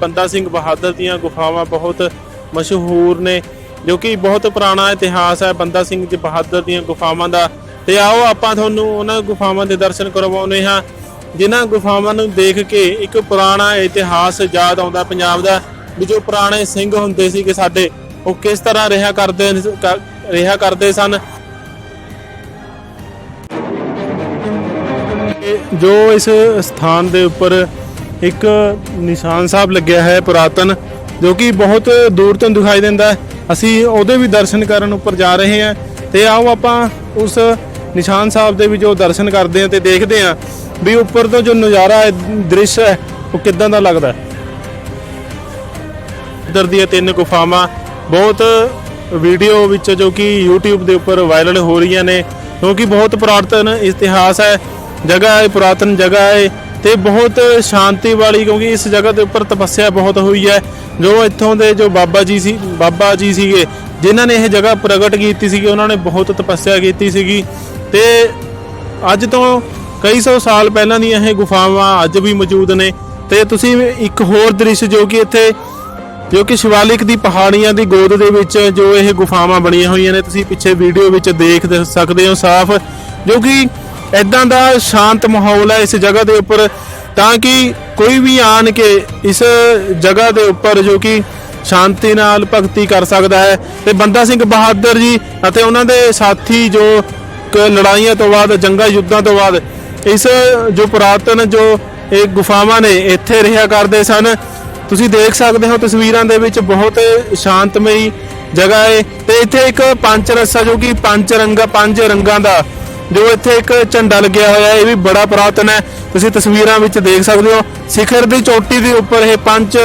ਬੰਦਾ ਸਿੰਘ ਬਹਾਦਰ ਦੀਆਂ ਗੁਫਾਵਾਂ ਬਹੁਤ ਮਸ਼ਹੂਰ ਨੇ, ਜੋ ਕਿ ਬਹੁਤ ਪੁਰਾਣਾ ਇਤਿਹਾਸ ਹੈ ਬੰਦਾ ਸਿੰਘ ਜੀ ਬਹਾਦਰ ਦੀਆਂ ਗੁਫਾਵਾਂ ਦਾ। ਤੇ ਆਓ ਆਪਾਂ ਤੁਹਾਨੂੰ ਉਹਨਾਂ ਗੁਫਾਵਾਂ ਦੇ ਦਰਸ਼ਨ ਕਰਵਾਉਂਦੇ ਹਾਂ, ਜਿਨ੍ਹਾਂ ਗੁਫਾਵਾਂ ਨੂੰ ਦੇਖ ਕੇ ਇੱਕ ਪੁਰਾਣਾ ਇਤਿਹਾਸ ਯਾਦ ਆਉਂਦਾ ਪੰਜਾਬ ਦਾ, ਵੀ ਜੋ ਪੁਰਾਣੇ ਸਿੰਘ ਹੁੰਦੇ ਸੀ ਕਿ ਸਾਡੇ, ਉਹ ਕਿਸ ਤਰ੍ਹਾਂ ਰਿਹਾ ਕਰਦੇ ਰਿਹਾ ਕਰਦੇ ਸਨ? ਜੋ ਇਸ ਸਥਾਨ ਦੇ ਉੱਪਰ ਇੱਕ ਨਿਸ਼ਾਨ ਸਾਹਿਬ ਲੱਗਿਆ ਹੈ ਪੁਰਾਤਨ, ਜੋ ਕਿ ਬਹੁਤ ਦੂਰ ਤੋਂ ਦਿਖਾਈ ਦਿੰਦਾ ਹੈ। ਅਸੀਂ ਉਹਦੇ ਵੀ ਦਰਸ਼ਨ ਕਰਨ ਉੱਪਰ ਜਾ ਰਹੇ ਹਾਂ ਤੇ ਆਓ ਆਪਾਂ ਉਸ ਨਿਸ਼ਾਨ ਸਾਹਿਬ ਦੇ ਵੀ ਜੋ ਦਰਸ਼ਨ ਕਰਦੇ ਹਾਂ ਤੇ ਦੇਖਦੇ ਹਾਂ ਵੀ ਉੱਪਰ ਤੋਂ ਜੋ ਨਜ਼ਾਰਾ ਹੈ, ਦ੍ਰਿਸ਼ ਹੈ, ਉਹ ਕਿੱਦਾਂ ਦਾ ਲੱਗਦਾ ਹੈ। ਇੱਧਰ ਦੀਆਂ ਤਿੰਨ ਗੁਫਾਵਾਂ, ਬਹੁਤ ਵੀਡੀਓ ਵਿੱਚ ਜੋ ਕਿ YouTube ਦੇ ਉੱਪਰ ਵਾਇਰਲ ਹੋ ਰਹੀਆਂ ਨੇ ਕਿਉਂਕਿ ਬਹੁਤ ਪੁਰਾਤਨ ਇਤਿਹਾਸ ਹੈ, ਜਗ੍ਹਾ ਹੈ, ਪੁਰਾਤਨ ਜਗ੍ਹਾ ਹੈ ਤੇ ਬਹੁਤ ਸ਼ਾਂਤੀ ਵਾਲੀ ਕਿਉਂਕਿ ਇਸ ਜਗ੍ਹਾ ਦੇ ਉੱਪਰ ਤਪੱਸਿਆ ਬਹੁਤ ਹੋਈ ਹੈ। ਜੋ ਇੱਥੋਂ ਦੇ ਜੋ ਬਾਬਾ ਜੀ ਸੀ, ਬਾਬਾ ਜੀ ਸੀਗੇ, ਜਿਨ੍ਹਾਂ ਨੇ ਇਹ ਜਗ੍ਹਾ ਪ੍ਰਗਟ ਕੀਤੀ ਸੀਗੀ, ਉਹਨਾਂ ਨੇ ਬਹੁਤ ਤਪੱਸਿਆ ਕੀਤੀ ਸੀਗੀ। ਤੇ ਅੱਜ ਤੋਂ ਕਈ ਸੌ ਸਾਲ ਪਹਿਲਾਂ ਦੀਆਂ ਇਹ ਗੁਫਾਵਾਂ ਅੱਜ ਵੀ ਮੌਜੂਦ ਨੇ। ਤੇ ਤੁਸੀਂ ਇੱਕ ਹੋਰ ਦ੍ਰਿਸ਼ ਜੋ ਕਿ ਇੱਥੇ, ਜੋ ਕਿ ਸ਼ਿਵਾਲਿਕ ਦੀ ਪਹਾੜੀਆਂ ਦੀ ਗੋਦ ਦੇ ਵਿੱਚ ਜੋ ਇਹ ਗੁਫਾਵਾਂ ਬਣੀਆਂ ਹੋਈਆਂ ਨੇ, ਤੁਸੀਂ ਪਿੱਛੇ ਵੀਡੀਓ ਵਿੱਚ ਦੇਖ ਸਕਦੇ ਹੋ ਸਾਫ਼, ਜੋ ਕਿ ਐਦਾਂ ਦਾ ਸ਼ਾਂਤ ਮਾਹੌਲ ਹੈ ਇਸ ਜਗ੍ਹਾ ਦੇ ਉੱਪਰ, ਤਾਂ ਕਿ ਕੋਈ ਵੀ ਆਣ ਕੇ ਇਸ ਜਗ੍ਹਾ ਦੇ ਉੱਪਰ ਜੋ ਕਿ ਸ਼ਾਂਤੀ ਨਾਲ ਭਗਤੀ ਕਰ ਸਕਦਾ ਹੈ। ਤੇ ਬੰਦਾ ਸਿੰਘ ਬਹਾਦਰ ਜੀ ਅਤੇ ਉਹਨਾਂ ਦੇ ਸਾਥੀ ਜੋ ਕ- ਲੜਾਈਆਂ ਤੋਂ ਬਾਅਦ, ਜੰਗਾਂ ਯੁੱਧਾਂ ਤੋਂ ਬਾਅਦ, ਇਸ ਜੋ ਪੁਰਾਤਨ ਜੋ ਇਹ ਗੁਫਾਵਾਂ ਨੇ, ਇੱਥੇ ਰਿਹਾ ਕਰਦੇ ਸਨ। ਤੁਸੀਂ ਦੇਖ ਸਕਦੇ ਹੋ ਤਸਵੀਰਾਂ ਦੇ ਵਿੱਚ ਬਹੁਤ ਸ਼ਾਂਤਮਈ ਜਗ੍ਹਾ ਹੈ। ਤੇ ਇੱਥੇ ਇੱਕ ਪੰਚ ਰਸਾ ਜੋ ਕਿ ਪੰਜ ਰੰਗਾ, ਪੰਜ ਰੰਗਾਂ ਦਾ ਜੋ ਇੱਥੇ ਇੱਕ ਝੰਡਾ ਲੱਗਿਆ ਹੋਇਆ ਹੈ, ਇਹ ਵੀ ਬੜਾ ਪੁਰਾਤਨ ਹੈ। ਤੁਸੀਂ ਤਸਵੀਰਾਂ ਵਿੱਚ ਦੇਖ ਸਕਦੇ ਹੋ, ਸਿਖਰ ਦੀ ਚੋਟੀ ਦੇ ਉੱਪਰ ਇਹ ਪੰਜ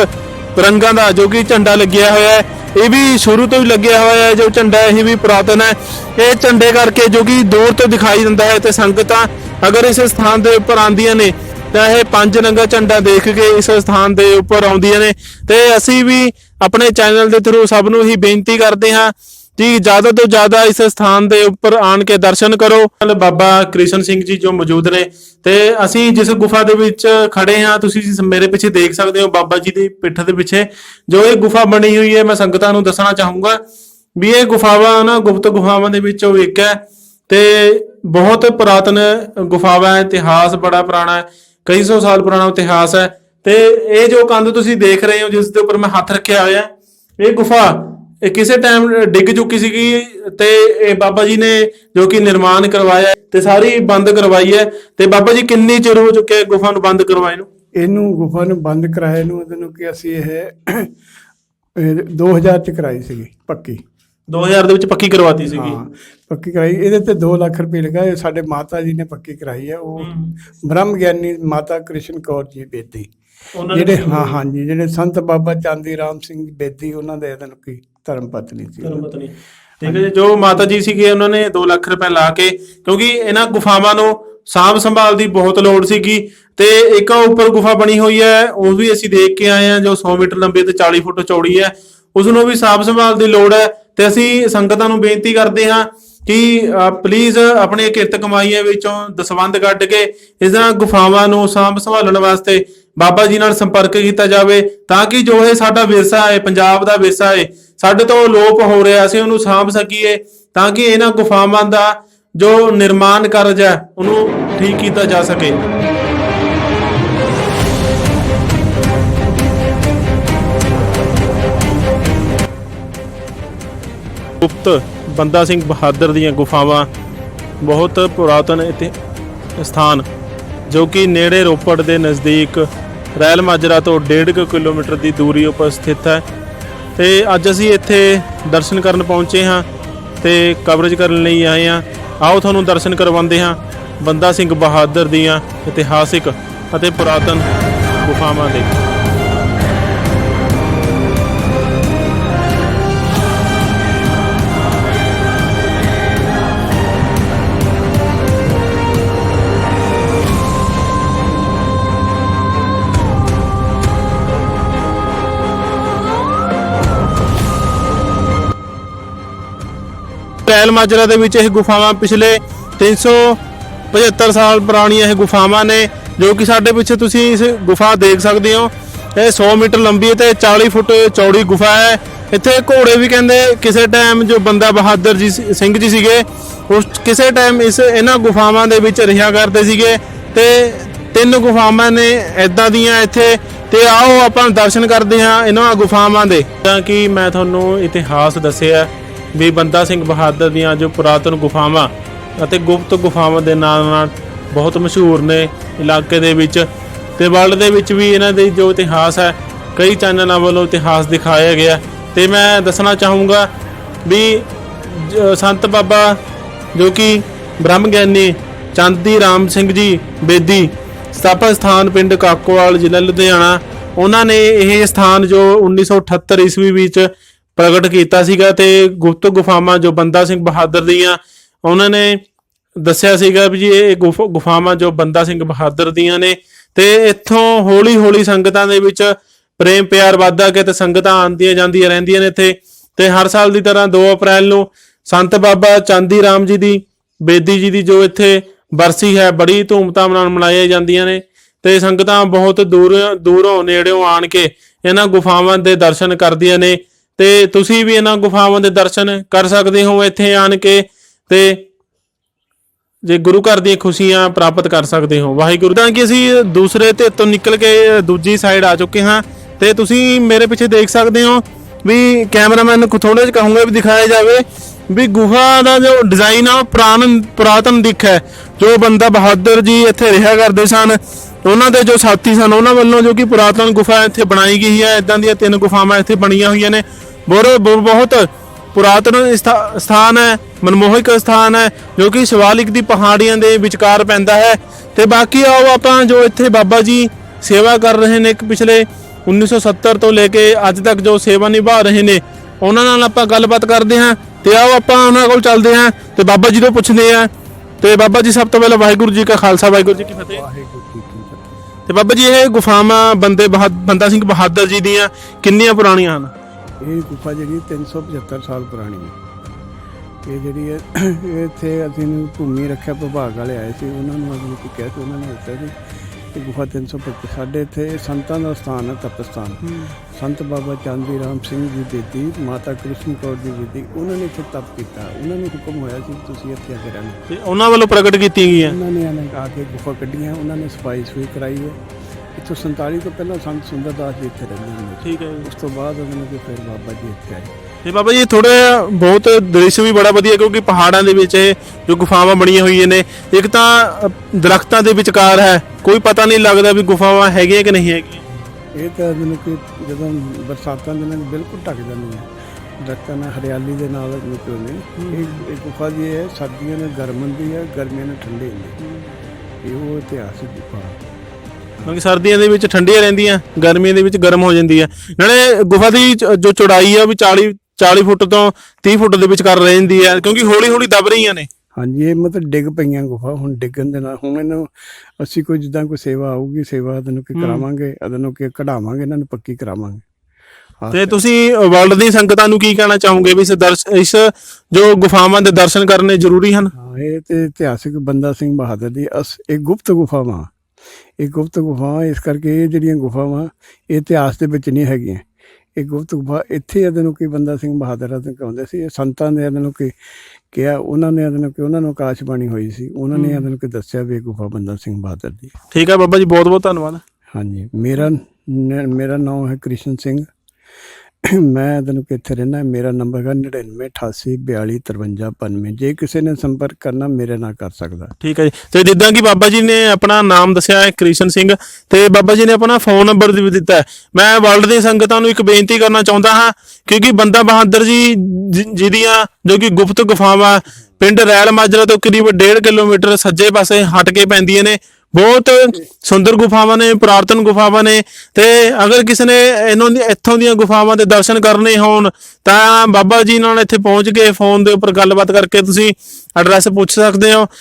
ਰੰਗਾਂ ਦਾ ਜੋ ਕਿ ਝੰਡਾ ਲੱਗਿਆ ਹੋਇਆ ਹੈ, ਇਹ ਵੀ ਸ਼ੁਰੂ ਤੋਂ ਹੀ ਲੱਗਿਆ ਹੋਇਆ ਹੈ, ਜੋ ਝੰਡਾ ਇਹ ਵੀ ਪੁਰਾਤਨ ਹੈ। ਇਹ ਝੰਡੇ ਕਰਕੇ ਜੋ ਕਿ ਦੂਰ ਤੋਂ ਦਿਖਾਈ ਦਿੰਦਾ ਹੈ ਤੇ ਸੰਗਤਾਂ ਅਗਰ ਇਸ ਸਥਾਨ ਦੇ ਉੱਪਰ ਆਉਂਦੀਆਂ ਨੇ, ਤਾਂ ਇਹ ਪੰਜ ਰੰਗਾ ਝੰਡਾ ਦੇਖ ਕੇ ਇਸ ਸਥਾਨ ਦੇ ਉੱਪਰ ਆਉਂਦੀਆਂ ਨੇ। ਤੇ ਅਸੀਂ ਵੀ ਆਪਣੇ ਚੈਨਲ ਦੇ ਥਰੂ ਸਭ ਨੂੰ ਹੀ ਬੇਨਤੀ ਕਰਦੇ ਹਾਂ ਕਿ ਜ਼ਿਆਦਾ ਤੋਂ ਜ਼ਿਆਦਾ ਇਸ ਸਥਾਨ ਦੇ ਉੱਪਰ ਆਣ ਕੇ ਦਰਸ਼ਨ ਕਰੋ। ਬਾਬਾ ਕ੍ਰਿਸ਼ਨ ਸਿੰਘ ਜੀ ਜੋ ਮੌਜੂਦ ਨੇ ਤੇ ਅਸੀਂ ਜਿਸ ਗੁਫਾ ਦੇ ਵਿੱਚ ਖੜੇ ਹਾਂ ਤੁਸੀਂ ਮੇਰੇ ਪਿੱਛੇ ਦੇਖ ਸਕਦੇ ਹੋ ਬਾਬਾ ਜੀ ਦੀ ਪਿੱਠ ਦੇ ਪਿੱਛੇ। ਜੋ ਇਹ ਗੁਫਾ ਬਣੀ ਹੋਈ ਹੈ ਮੈਂ ਸੰਗਤਾਂ ਨੂੰ ਦੱਸਣਾ ਚਾਹੂੰਗਾ ਵੀ ਇਹ ਗੁਫਾਵਾਂ ਨਾ ਗੁਪਤ ਗੁਫਾਵਾਂ ਦੇ ਵਿੱਚੋਂ ਇੱਕ ਹੈ। ਤੇ ਬਹੁਤ ਪੁਰਾਤਨ ਗੁਫਾਵਾਂ ਹੈ ਇਤਿਹਾਸ ਬੜਾ ਪੁਰਾਣਾ ਹੈ ਕਈ ਸੌ ਸਾਲ ਪੁਰਾਣਾ ਇਤਿਹਾਸ ਹੈ। ਤੇ ਇਹ ਜੋ ਕੰਧ ਤੁਸੀਂ ਦੇਖ ਰਹੇ ਹੋ ਜਿਸ ਦੇ ਉੱਪਰ ਮੈਂ ਹੱਥ ਰੱਖਿਆ ਹੋਇਆ ਹੈ, ਇਹ ਗੁਫਾ ਇਹ ਕਿਸੇ ਟਾਈਮ ਡਿੱਗ ਚੁੱਕੀ ਸੀਗੀ ਤੇ ਇਹ ਬਾਬਾ ਜੀ ਨੇ ਜੋ ਕਿ ਨਿਰਮਾਣ ਕਰਵਾਇਆ ਤੇ ਸਾਰੀ ਬੰਦ ਕਰਵਾਈ ਹੈ ਤੇ ਬਾਬਾ ਜੀ ਕਿੰਨੀ ਚਿਰ ਹੋ ਚੁੱਕਿਆ ਹੈ ਗੁਫਾ ਨੂੰ ਬੰਦ ਕਰਵਾਏ ਨੂੰ? ਇਹਨੂੰ ਗੁਫਾ ਨੂੰ ਬੰਦ ਕਰਾਏ ਨੂੰ ਇਹਨੂੰ ਕਿ ਅਸੀਂ ਇਹ ਇਹ 2000 ਚ ਕਰਾਈ ਸੀਗੀ ਪੱਕੀ। 2000 ਦੇ ਵਿੱਚ ਪੱਕੀ ਕਰਵਾਤੀ ਸੀਗੀ। ਹਾਂ ਪੱਕੀ ਕਰਾਈ। ਇਹਦੇ ਤੇ 2 ਲੱਖ ਰੁਪਏ ਲਗਾ ਇਹ ਸਾਡੇ ਮਾਤਾ ਜੀ ਨੇ ਪੱਕੀ ਕਰਾਈ ਹੈ। ਉਹ ਬ੍ਰਹਮ ਗਿਆਨੀ ਮਾਤਾ ਕ੍ਰਿਸ਼ਨ ਕੌਰ ਜੀ ਬੇਦੀ। ਨੇ ਜਿਹੜੇ ਹਾਂ ਹਾਂ ਜੀ ਜਿਹੜੇ ਸੰਤ ਬਾਬਾ ਚਾਂਦੀ ਰਾਮ ਸਿੰਘ ਬੇਦੀ ਉਹਨਾਂ ਦੇ ਇਹਦਨ ਕੀ ਧਰਮ ਪਤਨੀ ਸੀ। ਧਰਮ ਪਤਨੀ। ਠੀਕ ਹੈ ਜੀ ਜੋ ਮਾਤਾ ਜੀ ਸੀਗੇ ਉਹਨਾਂ ਨੇ 2 ਲੱਖ ਰੁਪਏ ਲਾ ਕੇ ਕਿਉਂਕਿ ਇਹਨਾਂ ਗੁਫਾਵਾਂ ਨੂੰ ਸਾਂਭ ਸੰਭਾਲ ਦੀ ਬਹੁਤ ਲੋੜ ਸੀਗੀ ਤੇ ਇੱਕ ਉੱਪਰ ਗੁਫਾ ਬਣੀ ਹੋਈ ਹੈ ਉਹ ਵੀ ਅਸੀਂ ਦੇਖ ਕੇ ਆਏ ਹਾਂ ਜੋ 100 ਮੀਟਰ ਲੰਬੀ ਤੇ 40 ਫੁੱਟ ਚੌੜੀ ਹੈ। ਉਸ ਨੂੰ ਵੀ ਸਾਂਭ ਸੰਭਾਲ ਦੀ ਲੋੜ ਹੈ ਤੇ ਅਸੀਂ ਸੰਗਤਾਂ ਨੂੰ ਬੇਨਤੀ ਕਰਦੇ ਹਾਂ ਕਿ ਪਲੀਜ਼ ਆਪਣੇ ਕਿਰਤ ਕਮਾਈਆਂ ਵਿੱਚੋਂ ਦਸਵੰਦ ਕੱਢ ਕੇ ਇਸ ਤਰ੍ਹਾਂ ਗੁਫਾਵਾਂ ਨੂੰ ਸਾਂਭ ਸੰਭਾਲਣ ਵਾਸਤੇ ਬਾਬਾ ਜੀ ਨਾਲ ਸੰਪਰਕ ਕੀਤਾ ਜਾਵੇ ਤਾਂ ਕਿ ਜੋ ਇਹ ਸਾਡਾ ਵਿਰਸਾ ਹੈ ਪੰਜਾਬ ਦਾ ਵਿਰਸਾ ਹੈ ਸਾਡੇ ਤੋਂ ਲੋਪ ਹੋ ਰਿਹਾ, ਅਸੀਂ ਉਹਨੂੰ ਸਾਂਭ ਸਕੀਏ ਤਾਂ ਕਿ ਇਹਨਾਂ ਗੁਫਾਵਾਂ ਦਾ ਜੋ ਨਿਰਮਾਣ ਕਾਰਜ ਹੈ, ਉਹਨੂੰ ਠੀਕ ਕੀਤਾ ਜਾ ਸਕੇ। ਗੁਪਤ ਬੰਦਾ ਸਿੰਘ ਬਹਾਦਰ ਦੀਆਂ ਗੁਫਾਵਾਂ ਬਹੁਤ ਪੁਰਾਤਨ ਇਤਿ- ਸਥਾਨ, ਜੋ ਕਿ ਨੇੜੇ ਰੋਪੜ ਦੇ ਨਜ਼ਦੀਕ ਰੈਲ ਮਾਜਰਾ ਤੋਂ 1.5 ਕਿਲੋਮੀਟਰ ਦੀ ਦੂਰੀ ਉੱਪਰ ਸਥਿਤ ਹੈ। ਤੇ ਅੱਜ ਅਸੀਂ ਇੱਥੇ ਦਰਸ਼ਨ ਕਰਨ ਪਹੁੰਚੇ ਹਾਂ ਤੇ ਕਵਰੇਜ ਕਰਨ ਲਈ ਆਏ ਹਾਂ। ਆਓ ਤੁਹਾਨੂੰ ਦਰਸ਼ਨ ਕਰਵਾਉਂਦੇ ਹਾਂ। ਬੰਦਾ ਸਿੰਘ ਬਹਾਦਰ ਦੀਆਂ ਇਤਿਹਾਸਿਕ ਅਤੇ ਪੁਰਾਤਨ ਗੁਫਾਵਾਂ ਦੇ। ਮਾਜਰਾ ਦੇ ਵਿੱਚ ਇਹ ਗੁਫਾਵਾਂ ਪਿਛਲੇ 375 ਸਾਲ ਪੁਰਾਣੀਆਂ ਇਹ ਗੁਫਾਵਾਂ ਨੇ, ਜੋ ਕਿ ਸਾਡੇ ਪਿੱਛੇ ਤੁਸੀਂ ਇਸ ਗੁਫਾ ਦੇਖ ਸਕਦੇ ਹੋ। ਇਹ 100 ਮੀਟਰ ਲੰਬੀ ਹੈ ਤੇ 40 ਫੁੱਟ ਚੌੜੀ ਗੁਫਾ ਹੈ। ਇੱਥੇ ਘੋੜੇ ਵੀ ਕਹਿੰਦੇ ਕਿਸੇ ਟਾਈਮ ਜੋ ਬੰਦਾ ਬਹਾਦਰ ਜੀ ਸਿੰਘ ਜੀ ਸੀਗੇ, ਉਸ ਕਿਸੇ ਟਾਈਮ ਇਸ ਇਹਨਾਂ ਗੁਫਾਵਾਂ ਦੇ ਵਿੱਚ ਰਿਹਾ ਕਰਦੇ ਸੀਗੇ ਤੇ ਤਿੰਨ ਗੁਫਾਵਾਂ ਨੇ ਐਦਾਂ ਦੀਆਂ ਇੱਥੇ ਤੇ ਆਓ ਆਪਾਂ ਦਰਸ਼ਨ ਕਰਦੇ ਹਾਂ ਇਹਨਾਂ ਗੁਫਾਵਾਂ ਦੇ। ਤਾਂ ਕਿ ਮੈਂ ਤੁਹਾਨੂੰ ਇਤਿਹਾਸ ਦੱਸਿਆ ਵੀ ਬੰਦਾ ਸਿੰਘ ਬਹਾਦਰ ਦੀਆਂ ਜੋ ਪੁਰਾਤਨ ਗੁਫਾਵਾਂ ਅਤੇ ਗੁਪਤ ਗੁਫਾਵਾਂ ਦੇ ਨਾਲ ਨਾਲ ਬਹੁਤ ਮਸ਼ਹੂਰ ਨੇ ਇਲਾਕੇ ਦੇ ਵਿੱਚ ਤੇ ਵਰਲਡ ਦੇ ਵਿੱਚ ਵੀ ਇਹਨਾਂ ਦੇ ਜੋ ਇਤਿਹਾਸ ਹੈ, ਕਈ ਚੈਨਲਾਂ ਵੱਲੋਂ ਇਤਿਹਾਸ ਦਿਖਾਇਆ ਗਿਆ। ਤੇ ਮੈਂ ਦੱਸਣਾ ਚਾਹੂੰਗਾ ਵੀ ਸੰਤ ਬਾਬਾ ਜੋ ਕਿ ਬ੍ਰਹਮ ਗਿਆਨੀ ਚੰਦੀ ਰਾਮ ਸਿੰਘ ਜੀ ਬੇਦੀ ਸਥਾਪਕ ਸਥਾਨ ਪਿੰਡ ਕਾਕੋਵਾਲ ਜ਼ਿਲ੍ਹਾ ਲੁਧਿਆਣਾ, ਉਹਨਾਂ ਨੇ ਇਹ ਸਥਾਨ ਜੋ 1978 ਈਸਵੀ ਵਿੱਚ ਪ੍ਰਗਟ ਕੀਤਾ ਸੀਗਾ ਤੇ ਗੁਪਤ ਗੁਫਾਵਾਂ ਜੋ ਬੰਦਾ ਸਿੰਘ ਬਹਾਦਰ ਦੀਆਂ, ਉਹਨਾਂ ਨੇ ਦੱਸਿਆ ਸੀਗਾ ਵੀ ਜੀ ਇਹ ਗੁਫ- ਗੁਫਾਵਾਂ ਜੋ ਬੰਦਾ ਸਿੰਘ ਬਹਾਦਰ ਦੀਆਂ ਨੇ ਤੇ ਇੱਥੋਂ ਹੌਲੀ ਹੌਲੀ ਸੰਗਤਾਂ ਦੇ ਵਿੱਚ ਪ੍ਰੇਮ ਪਿਆਰ ਵਾਧਾ ਗਿਆ ਤੇ ਸੰਗਤਾਂ ਆਉਂਦੀਆਂ ਜਾਂਦੀਆਂ ਰਹਿੰਦੀਆਂ ਨੇ ਇੱਥੇ ਤੇ ਹਰ ਸਾਲ ਦੀ ਤਰ੍ਹਾਂ 2 ਅਪ੍ਰੈਲ ਨੂੰ ਸੰਤ ਬਾਬਾ ਚਾਂਦੀ ਰਾਮ ਜੀ ਦੀ ਬੇਦੀ ਜੀ ਦੀ ਜੋ ਇੱਥੇ ਬਰਸੀ ਹੈ, ਬੜੀ ਧੂਮਧਾਮ ਨਾਲ ਮਨਾਈਆਂ ਜਾਂਦੀਆਂ ਨੇ ਤੇ ਸੰਗਤਾਂ ਬਹੁਤ ਦੂਰ, ਦੂਰੋਂ ਨੇੜਿਓਂ ਆਣ ਕੇ ਇਹਨਾਂ ਗੁਫਾਵਾਂ ਦੇ ਦਰਸ਼ਨ ਕਰਦੀਆਂ ਨੇ। ਤੇ ਤੁਸੀਂ ਵੀ ਇਹਨਾਂ ਗੁਫਾਵਾਂ ਦੇ ਦਰਸ਼ਨ ਕਰ ਸਕਦੇ ਹੋ, ਇੱਥੇ ਆਣ ਕੇ ਤੇ ਜੇ ਗੁਰੂ ਘਰ ਦੀਆਂ ਖੁਸ਼ੀਆਂ ਪ੍ਰਾਪਤ ਕਰ ਸਕਦੇ ਹੋ। ਵਾਹਿਗੁਰੂ, ਤਾਂ ਕਿ ਅਸੀਂ ਦੂਸਰੇ ਤੇ ਤੋਂ ਨਿਕਲ ਕੇ ਦੂਜੀ ਸਾਈਡ ਆ ਚੁੱਕੇ ਹਾਂ ਤੇ ਤੁਸੀਂ ਮੇਰੇ ਪਿੱਛੇ ਦੇਖ ਸਕਦੇ ਹੋ ਵੀ ਕੈਮਰਾਮੈਨ ਨੂੰ ਥੋੜਾ ਜਿਹਾ ਕਹੂੰਗਾ ਵੀ ਦਿਖਾਇਆ ਜਾਵੇ ਵੀ ਗੁਫਾ ਦਾ ਜੋ ਡਿਜ਼ਾਈਨ ਆ ਉਹ ਪੁਰਾਣ ਪੁਰਾਤਨ ਦਿਖ ਹੈ। ਜੋ ਬੰਦਾ ਬਹਾਦਰ ਜੀ ਇੱਥੇ ਰਿਹਾ ਕਰਦੇ ਸਨ ਉਹਨਾਂ ਦੇ ਜੋ ਸਾਥੀ ਸਨ, ਉਹਨਾਂ ਵੱਲੋਂ ਜੋ ਕਿ ਪੁਰਾਤਨ ਗੁਫਾ ਇੱਥੇ ਬਣਾਈ ਗਈ ਹੈ ਇਦਾਂ ਦੀਆਂ ਤਿੰਨ ਗੁਫਾਵਾਂ ਇੱਥੇ ਬਣੀਆਂ ਹੋਈਆਂ ਨੇ। ਬਹੁਤ ਬਹੁਤ ਪੁਰਾਤਨ ਸਥਾ- ਸਥਾਨ ਹੈ, ਮਨਮੋਹਕ ਸਥਾਨ ਹੈ, ਜੋ ਕਿ ਸ਼ਿਵਾਲਿਕ ਦੀ ਪਹਾੜੀਆਂ ਦੇ ਵਿਚਕਾਰ ਪੈਂਦਾ ਹੈ। ਤੇ ਬਾਕੀ ਆਓ ਆਪਾਂ ਜੋ ਇੱਥੇ ਬਾਬਾ ਜੀ ਸੇਵਾ ਕਰ ਰਹੇ ਨੇ ਇੱਕ ਪਿਛਲੇ 1970 ਤੋਂ ਲੈ ਕੇ ਅੱਜ ਤੱਕ ਜੋ ਸੇਵਾ ਨਿਭਾ ਰਹੇ ਨੇ, ਉਹਨਾਂ ਨਾਲ ਆਪਾਂ ਗੱਲਬਾਤ ਕਰਦੇ ਹਾਂ। ਤੇ ਆਓ ਆਪਾਂ ਉਹਨਾਂ ਕੋਲ ਚੱਲਦੇ ਹਾਂ ਤੇ ਬਾਬਾ ਜੀ ਤੋਂ ਪੁੱਛਦੇ ਹਾਂ। ਤੇ ਬਾਬਾ ਜੀ ਸਭ ਤੋਂ ਪਹਿਲਾਂ ਵਾਹਿਗੁਰੂ ਜੀ ਕਾ ਖਾਲਸਾ, ਵਾਹਿਗੁਰੂ ਜੀ ਕੀ ਫਤਿਹ। ਵਾਹਿਗੁਰੂ ਜੀ ਤੇ ਬਾਬਾ ਜੀ, ਇਹ ਗੁਫਾਵਾਂ ਬੰਦੇ ਬਹਾ- ਬੰਦਾ ਸਿੰਘ ਬਹਾਦਰ ਜੀ ਦੀਆਂ ਕਿੰਨੀਆਂ ਪੁਰਾਣੀਆਂ ਹਨ? ਇਹ ਗੁਫਾ ਜਿਹੜੀ 375 ਸਾਲ ਪੁਰਾਣੀ ਹੈ। ਇਹ ਜਿਹੜੀ ਹੈ, ਇਹ ਇੱਥੇ ਅਸੀਂ ਨੂੰ ਭੂਮੀ ਰੱਖਿਆ ਵਿਭਾਗ ਵਾਲੇ ਆਏ ਸੀ, ਉਹਨਾਂ ਨੂੰ ਅਸੀਂ ਕੀ ਕਿਹਾ ਸੀ ਉਹਨਾਂ ਨੇ ਦੱਸਿਆ ਸੀ ਕਿ ਗੁਫਾ 375 ਸਾਡੇ ਇੱਥੇ ਸੰਤਾਂ ਦਾ ਸਥਾਨ ਹੈ ਤਪਸਥਾਨ। ਸੰਤ ਬਾਬਾ ਚਾਂਦੀ ਰਾਮ ਸਿੰਘ ਜੀ ਬੇਦੀ ਮਾਤਾ ਕ੍ਰਿਸ਼ਨ ਕੌਰ ਜੀ ਬੇਦੀ ਉਹਨਾਂ ਨੇ ਇੱਥੇ ਤਪ ਕੀਤਾ। ਉਹਨਾਂ ਨੂੰ ਹੁਕਮ ਹੋਇਆ ਸੀ ਤੁਸੀਂ ਇੱਥੇ ਆ ਕੇ ਰਹਿਣਾ। ਤੇ ਉਹਨਾਂ ਵੱਲੋਂ ਪ੍ਰਗਟ ਕੀਤੀਆਂ ਗਈਆਂ? ਉਹਨਾਂ ਨੇ ਆਨੇ ਆ ਕੇ ਗੁਫਾ ਕੱਢੀਆਂ ਉਹਨਾਂ ਨੇ ਸਫ਼ਾਈ ਸੁਈ ਕਰਾਈ ਹੈ। ਇੱਥੋਂ 47 ਤੋਂ ਪਹਿਲਾਂ ਸੰਤ ਸੁੰਦਰਦਾਸ ਜੀ ਇੱਥੇ ਰਹਿੰਦੇ ਹੁੰਦੇ ਸੀ। ਠੀਕ ਹੈ ਉਸ ਤੋਂ ਬਾਅਦ ਉਹਨਾਂ ਨੇ ਫਿਰ ਬਾਬਾ ਜੀ ਇੱਥੇ ਆਏ। ਤੇ ਬਾਬਾ ਜੀ ਥੋੜਾ ਬਹੁਤ ਦ੍ਰਿਸ਼ ਵੀ ਬੜਾ ਵਧੀਆ ਕਿਉਂਕਿ ਪਹਾੜਾਂ ਦੇ ਵਿੱਚ ਇਹ ਜੋ ਗੁਫਾਵਾਂ ਬਣੀਆਂ ਹੋਈਆਂ ਨੇ ਇੱਕ ਤਾਂ ਦਰਖਤਾਂ ਦੇ ਵਿਚਕਾਰ ਹੈ। ਕੋਈ ਪਤਾ ਨਹੀਂ ਲੱਗਦਾ ਵੀ ਗੁਫਾਵਾਂ ਹੈਗੀਆਂ ਕਿ ਨਹੀਂ ਹੈਗੀਆਂ। ਇਹ ਤਾਂ ਮੈਨੂੰ ਕਿ ਜਦੋਂ ਬਰਸਾਤਾਂ ਦੇ ਨਾਲ ਬਿਲਕੁਲ ਢੱਕ ਜਾਂਦੀਆਂ। ਦਰਖਤਾਂ ਨਾਲ ਹਰਿਆਲੀ ਦੇ ਨਾਲ ਨਿਕਲਦੇ ਇਹ ਇਹ ਗੁਫਾ ਜੀ ਹੈ ਸਰਦੀਆਂ ਨੂੰ ਗਰਮ ਹੁੰਦੀ ਹੈ ਗਰਮੀਆਂ ਨੂੰ ਠੰਡੀ ਹੁੰਦੀ ਹੈ ਇਹ ਉਹ ਇਤਿਹਾਸਿਕ ਗੁਫਾ। ਹੈ ਕਿਉਂਕਿ ਸਰਦੀਆਂ ਦੇ ਵਿੱਚ ਠੰਡੀਆਂ ਰਹਿੰਦੀਆਂ ਗਰਮੀਆਂ ਦੇ ਵਿੱਚ ਗਰਮ ਹੋ ਜਾਂਦੀ ਹੈ ਨਾਲੇ ਗੁਫਾ ਦੀ ਜੋ ਚੌੜਾਈ ਆ ਉਹ ਵੀ 40 40 ਫੁੱਟ ਤੋਂ 30 ਫੁੱਟ ਦੇ ਵਿਚਕਾਰ ਰਹਿੰਦੀ ਹੈ ਕਿਉਂਕਿ ਹੌਲੀ ਹੌਲੀ ਦਬ ਰਹੀਆਂ ਨੇ। ਹਾਂਜੀ ਇਹ ਮਤਲਬ ਡਿੱਗ ਪਈਆਂ ਗੁਫਾ ਹੁਣ ਡਿੱਗਣ ਦੇ ਨਾਲ ਹੁਣ ਇਹਨੂੰ ਅਸੀਂ ਕੋਈ ਜਿੱਦਾਂ ਕੋਈ ਸੇਵਾ ਆਊਗੀ ਸੇਵਾ ਇਹਨੂੰ ਕੀ ਕਰਾਵਾਂਗੇ ਇਹਨੂੰ ਕੀ ਕਢਾਵਾਂਗੇ ਇਹਨਾਂ ਨੂੰ ਪੱਕੀ ਕਰਾਵਾਂਗੇ। ਤੇ ਤੁਸੀਂ ਵਰਲਡ ਦੀ ਸੰਗਤਾਂ ਨੂੰ ਕੀ ਕਹਿਣਾ ਚਾਹੋਗੇ ਵੀ ਇਸ ਦਰਸ਼ ਇਸ ਜੋ ਗੁਫਾਵਾਂ ਦੇ ਦਰਸ਼ਨ ਕਰਨੇ ਜ਼ਰੂਰੀ ਹਨ? ਹਾਂ ਇਹ ਤੇ ਇਤਿਹਾਸਿਕ ਬੰਦਾ ਸਿੰਘ ਬਹਾਦਰ ਦੀ ਅਸ ਇਹ ਗੁਪਤ ਗੁਫਾਵਾਂ। ਇਹ ਗੁਪਤ ਗੁਫਾਵਾਂ ਇਸ ਕਰਕੇ ਇਹ ਜਿਹੜੀਆਂ ਗੁਫਾਵਾਂ ਇਹ ਇਤਿਹਾਸ ਦੇ ਵਿੱਚ ਨਹੀਂ ਹੈਗੀਆਂ। ਇਹ ਗੁਪਤ ਗੁਫਾ ਇੱਥੇ ਇਹਦੇ ਨੂੰ ਕੀ ਬੰਦਾ ਸਿੰਘ ਬਹਾਦਰ ਇਹਨੂੰ ਕਹਿੰਦੇ ਸੀ ਇਹ ਸੰਤਾਂ ਨੇ ਇਹਦੇ ਨੂੰ ਕੀ ਕਿਹਾ ਉਹਨਾਂ ਨੇ ਇਹਦੇ ਨੂੰ ਕਿ ਉਹਨਾਂ ਨੂੰ ਆਕਾਸ਼ਬਾਣੀ ਹੋਈ ਸੀ ਉਹਨਾਂ ਨੇ ਇਹਦੇ ਨੂੰ ਕਿ ਦੱਸਿਆ ਵੀ ਇਹ ਗੁਫਾ ਬੰਦਾ ਸਿੰਘ ਬਹਾਦਰ ਦੀ। ਠੀਕ ਹੈ ਬਾਬਾ ਜੀ ਬਹੁਤ ਬਹੁਤ ਧੰਨਵਾਦ। ਹਾਂਜੀ ਮੇਰਾ ਮੇਰਾ ਨਾਮ ਹੈ ਕ੍ਰਿਸ਼ਨ ਸਿੰਘ। ਮੈਂ ਤੈਨੂੰ ਕਿੱਥੇ ਰਹਿਣਾ ਮੇਰਾ ਨੰਬਰ ਹੈ 9988425395 ਜੇ ਕਿਸੇ ਨੇ ਸੰਪਰਕ ਕਰਨਾ, ਮੇਰੇ ਨਾਲ ਕਰ ਸਕਦਾ। ਠੀਕ ਹੈ ਜੀ। ਤੇ ਜਿੱਦਾਂ ਕਿ ਬਾਬਾ ਜੀ ਨੇ ਆਪਣਾ ਨਾਮ ਦੱਸਿਆ ਹੈ, ਕ੍ਰਿਸ਼ਨ ਸਿੰਘ। ਤੇ ਬਾਬਾ ਜੀ ਨੇ ਆਪਣਾ ਫੋਨ ਨੰਬਰ ਵੀ ਦਿੱਤਾ ਹੈ। ਮੈਂ ਵਰਲਡ ਦੀ ਸੰਗਤਾਂ ਨੂੰ ਇੱਕ ਬੇਨਤੀ ਕਰਨਾ ਚਾਹੁੰਦਾ ਹਾਂ, ਕਿਉਂਕਿ ਬੰਦਾ ਬਹਾਦਰ ਜੀ, ਜਿ- ਜਿਹਦੀਆਂ ਜੋ ਕਿ ਗੁਪਤ ਗੁਫਾਵਾਂ, ਪਿੰਡ ਰੈਲ ਮਾਜਰਾ ਤੋਂ ਕਰੀਬ 1.5 ਕਿਲੋਮੀਟਰ ਸੱਜੇ ਪਾਸੇ ਹਟ ਕੇ ਪੈਂਦੀਆਂ ਨੇ ਬਹੁਤ ਸੁੰਦਰ ਗੁਫਾਵਾਂ ਨੇ, ਪੁਰਾਤਨ ਗੁਫਾਵਾਂ ਨੇ ਤੇ ਅਗਰ ਕਿਸੇ ਨੇ ਇਹਨਾਂ ਦੀ, ਇੱਥੋਂ ਦੀਆਂ ਗੁਫਾਵਾਂ ਦੇ ਦਰਸ਼ਨ ਕਰਨੇ ਹੋਣ, ਤਾਂ ਬਾਬਾ ਜੀ ਨਾਲ ਇੱਥੇ ਪਹੁੰਚ ਕੇ ਫੋਨ ਦੇ ਉੱਪਰ ਗੱਲਬਾਤ ਕਰਕੇ ਤੁਸੀਂ ਐਡਰੈਸ ਪੁੱਛ ਸਕਦੇ ਹੋ।